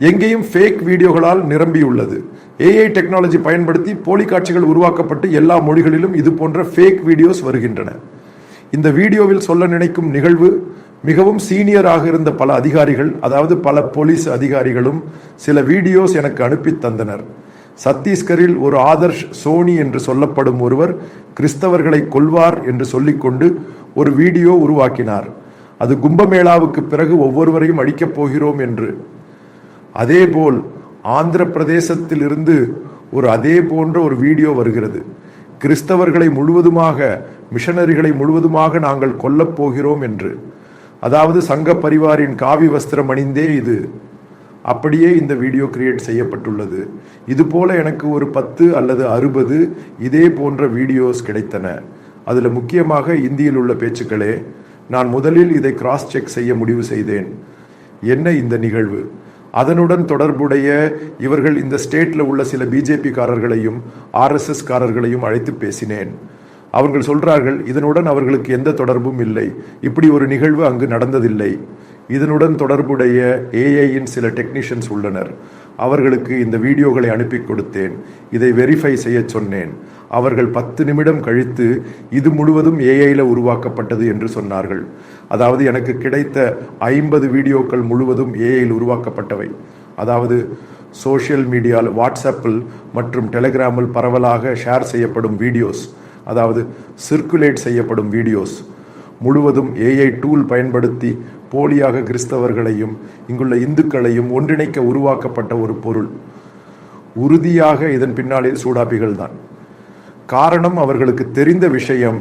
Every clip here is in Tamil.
எங்கேயும் ஃபேக் வீடியோகளால் நிரம்பியுள்ளது. ஏஐ டெக்னாலஜி பயன்படுத்தி போலி காட்சிகள் உருவாக்கப்பட்டு எல்லா மொழிகளிலும் இது போன்ற ஃபேக் வீடியோஸ் வருகின்றன. இந்த வீடியோவில் சொல்ல நினைக்கும் நிகழ்வு மிகவும் சீனியராக இருந்த பல அதிகாரிகள் அதாவது பல போலீஸ் அதிகாரிகளும் சில வீடியோஸ் எனக்கு அனுப்பி தந்தனர். சத்தீஸ்கரில் ஒரு ஆதர்ஷ் சோனி என்று சொல்லப்படும் ஒருவர் கிறிஸ்தவர்களை கொல்வார் என்று சொல்லிக்கொண்டு ஒரு வீடியோ உருவாக்கினார். அது கும்பமேளாவுக்கு பிறகு ஒவ்வொருவரையும் அழிக்கப் போகிறோம் என்று அதேபோல் ஆந்திர பிரதேசத்திலிருந்து ஒரு அதே போன்ற ஒரு வீடியோ வருகிறது. கிறிஸ்தவர்களை முழுவதுமாக மிஷனரிகளை முழுவதுமாக நாங்கள் கொல்லப் போகிறோம் என்று. அதாவது சங்க பரிவாரின் காவி வஸ்திரம் அணிந்தே இது. அப்படியே இந்த வீடியோ கிரியேட் செய்யப்பட்டுள்ளது. இதுபோல எனக்கு ஒரு பத்து அல்லது அறுபது இதே போன்ற வீடியோஸ் கிடைத்தன. அதில் முக்கியமாக இந்தியில் உள்ள பேச்சுக்களே நான் முதலில் இதை கிராஸ் செக் செய்ய முடிவு செய்தேன். என்ன இந்த நிகழ்வு? அதனுடன் தொடர்புடைய இவர்கள் இந்த ஸ்டேட்ல உள்ள சில பிஜேபி காரர்களையும் ஆர்எஸ்எஸ் காரர்களையும் அழைத்து பேசினேன். அவர்கள் சொல்றார்கள் இதனுடன் அவர்களுக்கு எந்த தொடர்பும் இல்லை. இப்படி ஒரு நிகழ்வு அங்கு நடந்ததில்லை. இதனுடன் தொடர்புடைய ஏஐயின் சில டெக்னீஷியன்ஸ் உள்ளனர். அவர்களுக்கு இந்த வீடியோகளை அனுப்பி கொடுத்தேன். இதை வெரிஃபை செய்ய சொன்னேன். அவர்கள் பத்து நிமிடம் கழித்து இது முழுவதும் ஏஐயில் உருவாக்கப்பட்டது என்று சொன்னார்கள். அதாவது எனக்கு கிடைத்த ஐம்பது வீடியோக்கள் முழுவதும் ஏஐயில் உருவாக்கப்பட்டவை. அதாவது சோஷியல் மீடியாவில் வாட்ஸ்அப்பில் மற்றும் டெலிகிராமில் பரவலாக ஷேர் செய்யப்படும் வீடியோஸ் அதாவது சர்க்குலேட் செய்யப்படும் வீடியோஸ் முழுவதும் ஏஐ டூல் பயன்படுத்தி போலியாக கிறிஸ்தவர்களையும் இங்குள்ள இந்துக்களையும் ஒன்றிணைக்க உருவாக்கப்பட்ட ஒரு பொருள். உறுதியாக இதன் பின்னாலே சூடாப்பிகள் தான். காரணம் அவர்களுக்கு தெரிந்த விஷயம்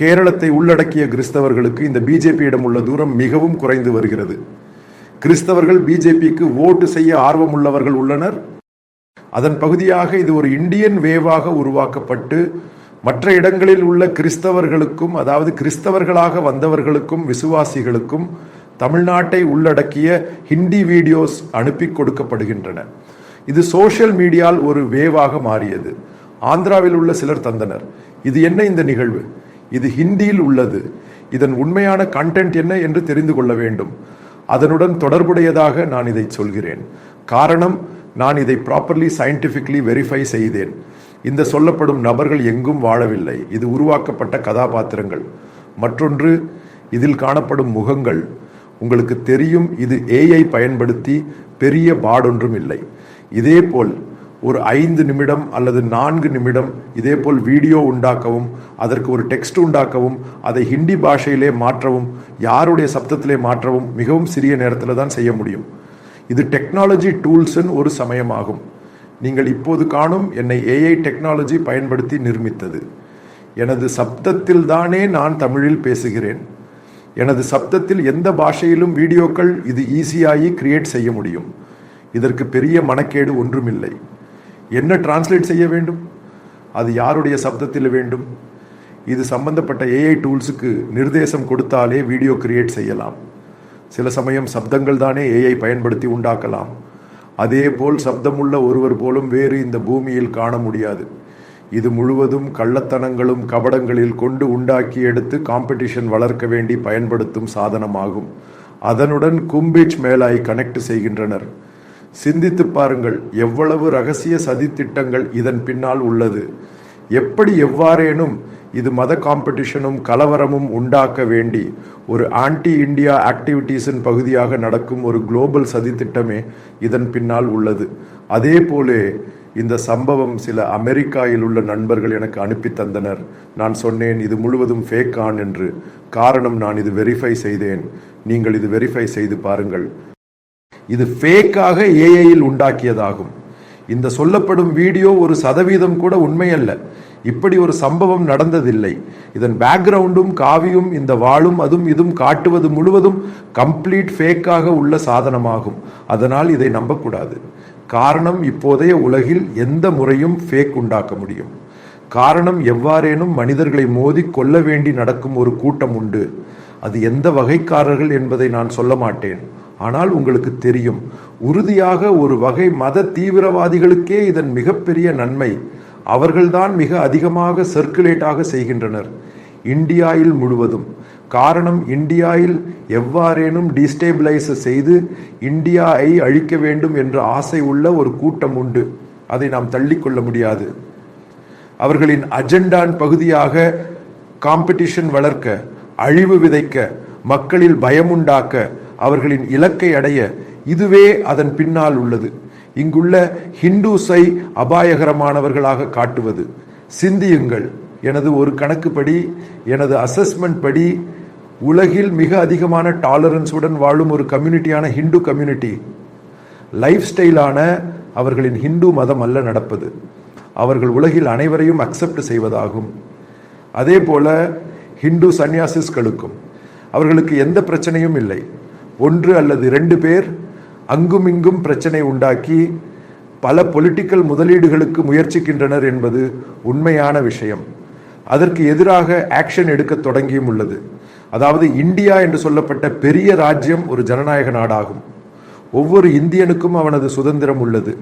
கேரளத்தை உள்ளடக்கிய கிறிஸ்தவர்களுக்கு இந்த பிஜேபியிடம் உள்ள தூரம் மிகவும் குறைந்து வருகிறது. கிறிஸ்தவர்கள் பிஜேபிக்கு ஓட்டு செய்ய ஆர்வம் உள்ளவர்கள் உள்ளனர். அதன் பகுதியாக இது ஒரு இந்தியன் வேவாக உருவாக்கப்பட்டு மற்ற இடங்களில் உள்ள கிறிஸ்தவர்களுக்கும் அதாவது கிறிஸ்தவர்களாக வந்தவர்களுக்கும் விசுவாசிகளுக்கும் தமிழ்நாட்டை உள்ளடக்கிய ஹிந்தி வீடியோஸ் அனுப்பி கொடுக்கப்படுகின்றன. இது சோஷியல் மீடியால் ஒரு வேவாக மாறியது. ஆந்திராவில் உள்ள சிலர் தந்தனர். இது என்ன இந்த நிகழ்வு? இது ஹிந்தியில் உள்ளது. இதன் உண்மையான கண்டென்ட் என்ன என்று தெரிந்து கொள்ள வேண்டும். அதனுடன் தொடர்புடையதாக நான் இதை சொல்கிறேன். காரணம் நான் இதை ப்ராப்பர்லி சயின்டிஃபிக்லி வெரிஃபை செய்தேன். இந்த சொல்லப்படும் நபர்கள் எங்கும் வாழவில்லை. இது உருவாக்கப்பட்ட கதாபாத்திரங்கள். மற்றொன்று இதில் காணப்படும் முகங்கள். உங்களுக்கு தெரியும் இது ஏஐ பயன்படுத்தி பெரிய பாடொன்றும் இல்லை. இதேபோல் ஒரு ஐந்து நிமிடம் அல்லது நான்கு நிமிடம் இதேபோல் வீடியோ உண்டாக்கவும் அதற்கு ஒரு டெக்ஸ்ட் உண்டாக்கவும் அதை ஹிந்தி பாஷையிலே மாற்றவும் யாருடைய சப்தத்திலே மாற்றவும் மிகவும் சிறிய நேரத்தில் தான் செய்ய முடியும். இது டெக்னாலஜி டூல்ஸின் ஒரு சமயமாகும். நீங்கள் இப்போது காணும் என்னை ஏஐ டெக்னாலஜி பயன்படுத்தி நிர்மித்தது. எனது சப்தத்தில் தானே நான் தமிழில் பேசுகிறேன். எனது சப்தத்தில் எந்த பாஷையிலும் வீடியோக்கள் இது ஈஸியாகி கிரியேட் செய்ய முடியும். இதற்கு பெரிய மனக்கேடு ஒன்றுமில்லை. என்ன டிரான்ஸ்லேட் செய்ய வேண்டும்? அது யாருடைய சப்தத்தில் வேண்டும்? இது சம்பந்தப்பட்ட ஏஐ டூல்ஸுக்கு நிர்தேசம் கொடுத்தாலே வீடியோ கிரியேட் செய்யலாம். சில சமயம் சப்தங்கள் தானே ஏஐ பயன்படுத்தி உண்டாக்கலாம். அதேபோல் சப்தமுள்ள ஒருவர் போலும் வேறு இந்த பூமியில் காண முடியாது. இது முழுவதும் கள்ளத்தனங்களும் கபடங்களில் கொண்டு உண்டாக்கி எடுத்து காம்படிஷன் வளர்க்க வேண்டி பயன்படுத்தும் சாதனமாகும். அதனுடன் கும்பிச் மேலாய் கனெக்ட் செய்கின்றனர். சிந்தித்து பாருங்கள் எவ்வளவு ரகசிய சதித்திட்டங்கள் இதன் பின்னால் உள்ளது. எப்படி எவ்வாறேனும் இது மத காம்படிஷனும் கலவரமும் உண்டாக்க வேண்டி ஒரு ஆன்டி இந்தியா ஆக்டிவிட்டீஸின் பகுதியாக நடக்கும் ஒரு குளோபல் சதித்திட்டமே இதன் பின்னால் உள்ளது. அதே போலே இந்த சம்பவம் சில அமெரிக்காவில் உள்ள நண்பர்கள் எனக்கு அனுப்பி தந்தனர். நான் சொன்னேன் இது முழுவதும் ஃபேக் ஆன் என்று. காரணம் நான் இது வெரிஃபை செய்தேன். நீங்கள் இது வெரிஃபை செய்து பாருங்கள். இது ஃபேக்காக ஏஐயில் உண்டாக்கியதாகும். இந்த சொல்லப்படும் வீடியோ ஒரு சதவீதம் கூட உண்மையல்ல. இப்படி ஒரு சம்பவம் நடந்ததில்லை. இதன் பேக்ரவுண்டும் காவியும் இந்த வாளும் அதுவும் இதுவும் காட்டுவது முழுவதும் கம்ப்ளீட் ஃபேக்காக உள்ள சாதனமாகும். அதனால் இதை நம்பக்கூடாது. காரணம் இப்போதைய உலகில் எந்த முறையும் ஃபேக் உண்டாக்க முடியும். காரணம் எவ்வாறேனும் மனிதர்களை மோதி கொல்ல வேண்டி நடக்கும் ஒரு கூட்டம் உண்டு. அது எந்த வகைக்காரர்கள் என்பதை நான் சொல்ல மாட்டேன். ஆனால் உங்களுக்கு தெரியும் உறுதியாக ஒரு வகை மத தீவிரவாதிகளுக்கே இதன் மிகப்பெரிய நன்மை. அவர்கள்தான் மிக அதிகமாக சர்க்குலேட்டாக செய்கின்றனர். இந்தியாவில் முழுவதும். காரணம் இந்தியாவில் எவ்வாறேனும் டீஸ்டேபிளைஸ் செய்து இந்தியாவை அழிக்க வேண்டும் என்ற ஆசை உள்ள ஒரு கூட்டம் உண்டு. அதை நாம் தள்ளிக்கொள்ள முடியாது. அவர்களின் அஜெண்டான் பகுதியாக காம்படிஷன் வளர்க்க அழிவு விதைக்க மக்களில் பயமுண்டாக்க அவர்களின் இலக்கை அடைய இதுவே அதன் பின்னால் உள்ளது. இங்குள்ள ஹிந்துஸை அபாயகரமானவர்களாக காட்டுவது. சிந்தியுங்கள். எனது ஒரு கணக்குப்படி எனது அசஸ்மெண்ட் படி உலகில் மிக அதிகமான டாலரன்ஸுடன் வாழும் ஒரு கம்யூனிட்டியான ஹிந்து கம்யூனிட்டி லைஃப் ஸ்டைலான அவர்களின் ஹிந்து மதம் அல்ல நடப்பது. அவர்கள் உலகில் அனைவரையும் அக்செப்ட் செய்வதாகும். அதே போல ஹிந்து சன்னியாசிஸ்களுக்கும் அவர்களுக்கு எந்த பிரச்சனையும் இல்லை. ஒன்று அல்லது ரெண்டு பேர் அங்குமிங்கும் பிரச்சனை உண்டாக்கி பல பொலிட்டிக்கல் முதலீடுகளுக்கு முயற்சிக்கின்றனர் என்பது உண்மையான விஷயம். அதற்கு எதிராக ஆக்ஷன் எடுக்க தொடங்கியும் உள்ளது. அதாவது இந்தியா என்று சொல்லப்பட்ட பெரிய ராஜ்யம் ஒரு ஜனநாயக நாடாகும். ஒவ்வொரு இந்தியனுக்கும் அவனது சுதந்திரம் உள்ளது.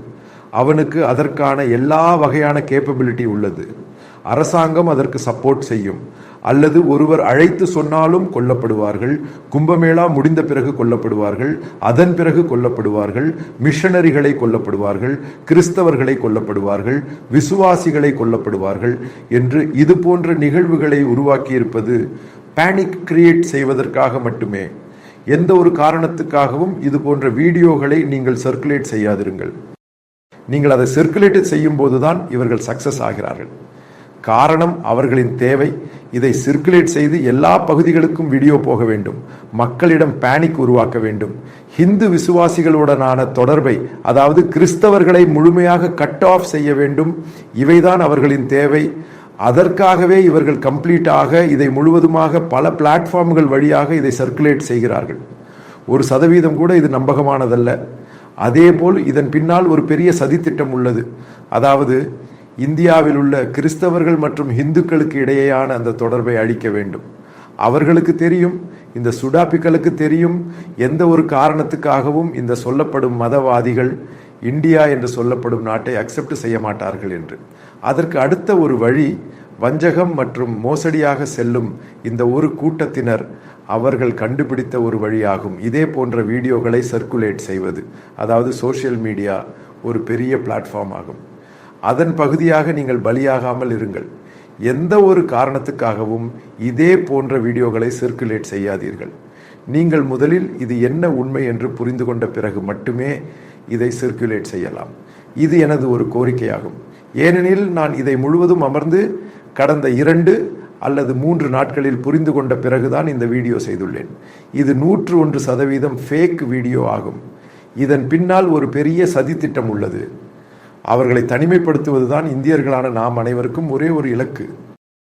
அவனுக்கு அதற்கான எல்லா வகையான கேப்பபிலிட்டி உள்ளது. அரசாங்கம் அதற்கு சப்போர்ட் செய்யும். அல்லது ஒருவர் அழைத்து சொன்னாலும் கொல்லப்படுவார்கள். கும்பமேளா முடிந்த பிறகு கொல்லப்படுவார்கள். அதன் பிறகு கொல்லப்படுவார்கள். மிஷனரிகளை கொல்லப்படுவார்கள். கிறிஸ்தவர்களை கொல்லப்படுவார்கள். விசுவாசிகளை கொல்லப்படுவார்கள் என்று இது போன்ற நிகழ்வுகளை உருவாக்கியிருப்பது பேனிக் கிரியேட் செய்வதற்காக மட்டுமே எந்த ஒரு காரணத்துக்காகவும் இது போன்ற வீடியோகளை நீங்கள் சர்க்குலேட் செய்யாதிருங்கள். நீங்கள் அதை சர்க்குலேட் செய்யும் போதுதான் இவர்கள் சக்சஸ் ஆகிறார்கள். காரணம் அவர்களின் தேவை இதை சர்க்குலேட் செய்து எல்லா பகுதிகளுக்கும் வீடியோ போக வேண்டும் மக்களிடம் பேனிக் உருவாக்க வேண்டும். ஹிந்து விசுவாசிகளுடனான தொடர்பை அதாவது கிறிஸ்தவர்களை முழுமையாக கட் ஆஃப் செய்ய வேண்டும் இவைதான் அவர்களின் தேவை. அதற்காகவே இவர்கள் கம்ப்ளீட்டாக இதை முழுவதுமாக பல பிளாட்ஃபார்ம்கள் வழியாக இதை சர்க்குலேட் செய்கிறார்கள். ஒரு சதவீதம் கூட இது நம்பகமானதல்ல. அதேபோல் இதன் பின்னால் ஒரு பெரிய சதித்திட்டம் உள்ளது. அதாவது இந்தியாவில் உள்ள கிறிஸ்தவர்கள் மற்றும் இந்துக்களுக்கு இடையேயான அந்த தொடர்பை அழிக்க வேண்டும். அவர்களுக்கு தெரியும் இந்த சுடாப்பிக்களுக்கு தெரியும் எந்த ஒரு காரணத்துக்காகவும் இந்த சொல்லப்படும் மதவாதிகள் இந்தியா என்று சொல்லப்படும் நாட்டை அக்செப்ட் செய்ய மாட்டார்கள் என்று. அதற்கு அடுத்த ஒரு வழி வஞ்சகம் மற்றும் மோசடியாக செல்லும் இந்த ஒரு கூட்டத்தினர் அவர்கள் கண்டுபிடித்த ஒரு வழியாகும். இதே போன்ற வீடியோகளை சர்க்குலேட் செய்வது அதாவது சோஷியல் மீடியா ஒரு பெரிய பிளாட்ஃபார்ம் ஆகும். அதன் பகுதியாக நீங்கள் பலியாகாமல் இருங்கள். எந்த ஒரு காரணத்துக்காகவும் இதே போன்ற வீடியோகளை சர்க்குலேட் செய்யாதீர்கள். நீங்கள் முதலில் இது என்ன உண்மை என்று புரிந்து கொண்ட பிறகு மட்டுமே இதை சர்க்குலேட் செய்யலாம். இது எனது ஒரு கோரிக்கையாகும். ஏனெனில் நான் இதை முழுவதும் அமர்ந்து கடந்த இரண்டு அல்லது மூன்று நாட்களில் புரிந்து கொண்ட பிறகுதான் இந்த வீடியோ செய்துள்ளேன். இது நூற்று ஒன்று சதவீதம் ஃபேக் வீடியோ ஆகும். இதன் பின்னால் ஒரு பெரிய சதித்திட்டம் உள்ளது. அவர்களை தனிமைப்படுத்துவதுதான் இந்தியர்களான நாம் அனைவருக்கும் ஒரே ஒரு இலக்கு.